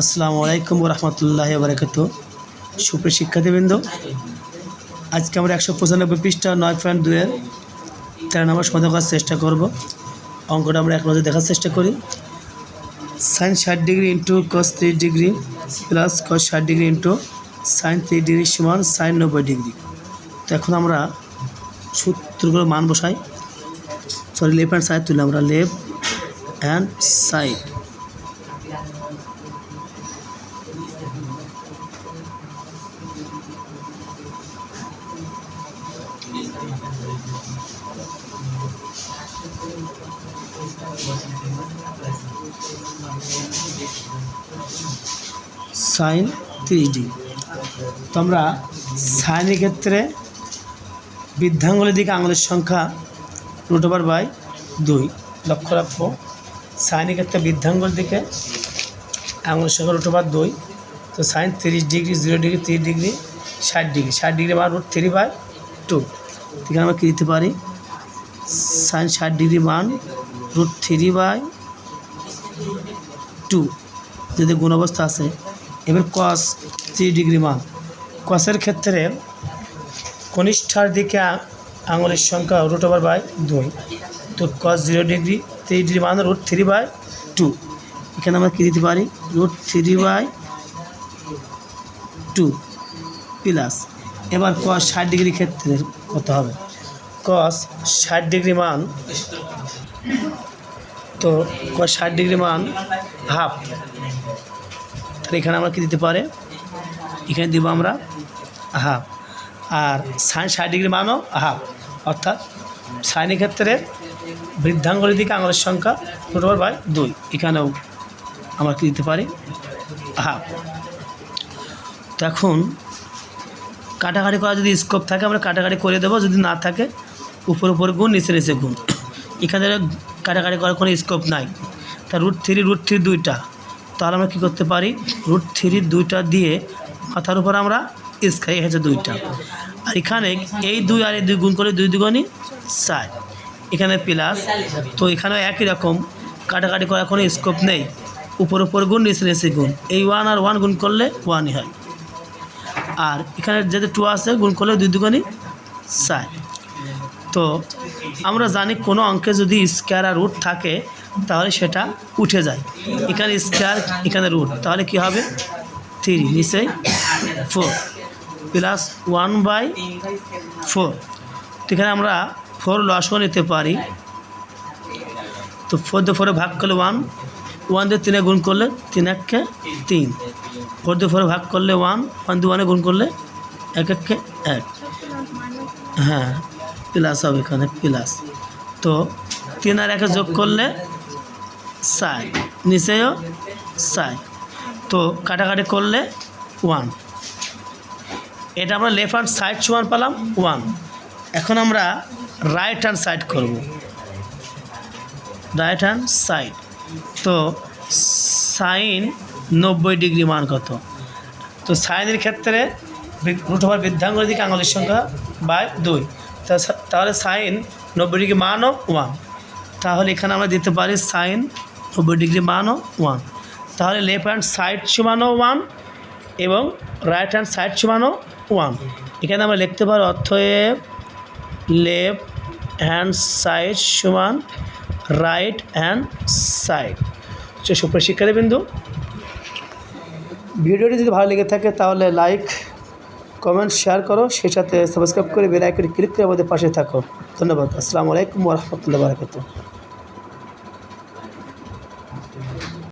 আসসালামু আলাইকুম রহমতুল্লাহ বারাকাত সুপ্রিয় শিক্ষার্থীবৃন্দ, আজকে আমরা একশো পঁচানব্বই পৃষ্ঠা নয় পয়েন্ট দুয়ের তেরো নম্বর সমাধান করার চেষ্টা করব। অঙ্কটা আমরা এক নজর দেখার চেষ্টা করি। সাইন ষাট degree into cos three degree plus cos ষাট degree into sine three degree সমান সাইন নব্বই ডিগ্রি। তো এখন আমরা সূত্রগুলো মান বসাই। সরি লেফট হ্যান্ড সাইড তুলে আমরা। Left hand side sine three D তো আমরা সাইনের ক্ষেত্রে বৃদ্ধাঙ্গুলের দিকে আঙুলের সংখ্যা রুট ওভার বাই দুই। লক্ষ্য রাখব সাইনের ক্ষেত্রে বৃদ্ধাঙ্গুলের দিকে আঙুলের সংখ্যা রুট ওভার দুই। তো সাইন তিরিশ ডিগ্রি জিরো ডিগ্রি, তিরিশ ডিগ্রি, ষাট ডিগ্রি। ষাট ডিগ্রি মান রুট থ্রি বাই টু এখানে আমরা কী দিতে পারি? সাইন ষাট ডিগ্রি মান রুট থ্রি বাই টু যদি গুণ অবস্থা আছে, এবার কস থ্রি ডিগ্রি মান। কসের ক্ষেত্রে কনিষ্ঠার দিকে আঙুলের সংখ্যা রুট ওভার বাই দুই। তো cos zero degree three degree মান রুট থ্রি বাই টু এখানে আমরা কী দিতে পারি? Root three by two plus এবার কস ষাট ডিগ্রি ক্ষেত্রে কত হবে? কস ষাট ডিগ্রি মান তো ষাট ডিগ্রি মান, হাফ। তাহলে এখানে আমরা কী দিতে পারে? এখানে দিব আমরা হাফ। আর সাইন ষাট ডিগ্রি মানও হাফ। অর্থাৎ সাইনের ক্ষেত্রে বৃদ্ধাঙ্গুলির দিকে আঙুলের সংখ্যা ওভার বাই দুই। এখানেও আমরা কী দিতে পারি? হাফ। তো এখন কাটাকাটি করা যদি স্কোপ থাকে, আমরা কাটাকাটি করে দেবো। যদি না থাকে, উপর উপর গুণ, নিচে নিচে গুণ। এখানে কাটাকাটি করার কোনো স্কোপ নাই। তা রুট থ্রি রুট থ্রি দুইটা। তাহলে আমরা কী করতে পারি? রুট থ্রি দুইটা দিয়ে মাথার উপর আমরা স্কাই হয়েছে দুইটা। আর এখানে এই দুই আর এই দুই গুণ করে দুই দুগুণই চার। এখানে প্লাস তো এখানেও একই রকম। কাটাকাটি করার কোনো স্কোপ নেই। উপর উপর গুণ, নিচে নিচে গুণ। এই ওয়ান আর ওয়ান গুণ করলে ওয়ানই হয়। আর এখানে যেতে টু আছে, গুণ করলে দুই দুগুণই চার। তো আমরা জানি কোনো অঙ্কে যদি স্কোয়ার আর রুট থাকে, তাহলে সেটা উঠে যায়। এখানে স্কোয়ার এখানে রুট তাহলে কি হবে? থ্রি নিচেই four plus one by four এখানে আমরা ফোর লসও নিতে পারি। তো ফোর দিয়ে ফোরে ভাগ করলে ওয়ান ওয়ান দিয়ে তিনে গুণ করলে তিন এককে তিন। ফোর দিয়ে ফোরে ভাগ করলে ওয়ান ওয়ান দিয়ে ওয়ানে গুণ করলে এক এককে এক। হ্যাঁ। প্লাস হবে এখানে প্লাস। তো তিন আর একে যোগ করলে সাই নিচেও সাই তো কাটাকাটি করলে ওয়ান এটা আমরা লেফট হ্যান্ড সাইড সমান পেলাম ওয়ান এখন আমরা রাইট হ্যান্ড সাইড করব। রাইট হ্যান্ড সাইড তো সাইন নব্বই ডিগ্রি মান কত? তো সাইনের ক্ষেত্রে রুট ওভার বৃদ্ধাঙ্গুলের দিকে আঙুলের সংখ্যা বাই দুই। তাহলে সাইন নব্বই ডিগ্রি মানও ওয়ান। তাহলে এখানে আমরা দিতে পারি সাইন নব্বই ডিগ্রি মানও ওয়ান। তাহলে লেফট হ্যান্ড সাইড সমানও ওয়ান এবং রাইট হ্যান্ড সাইড সমানও ওয়ান। এখানে আমরা লিখতে পারি অর্থএব লেফট হ্যান্ড সাইড সমান রাইট হ্যান্ড সাইড সুপ্রিয় শিক্ষার্থীবৃন্দু, ভিডিওটি যদি ভালো লেগে থাকে তাহলে লাইক কমেন্ট, শেয়ার করো। সেই সাথে সাবস্ক্রাইব করে বেল আইকনে ক্লিক করে আমাদের পাশে থাকো। ধন্যবাদ। আসসালামু আলাইকুম রহমতুল্লাহ বারকাতুহ।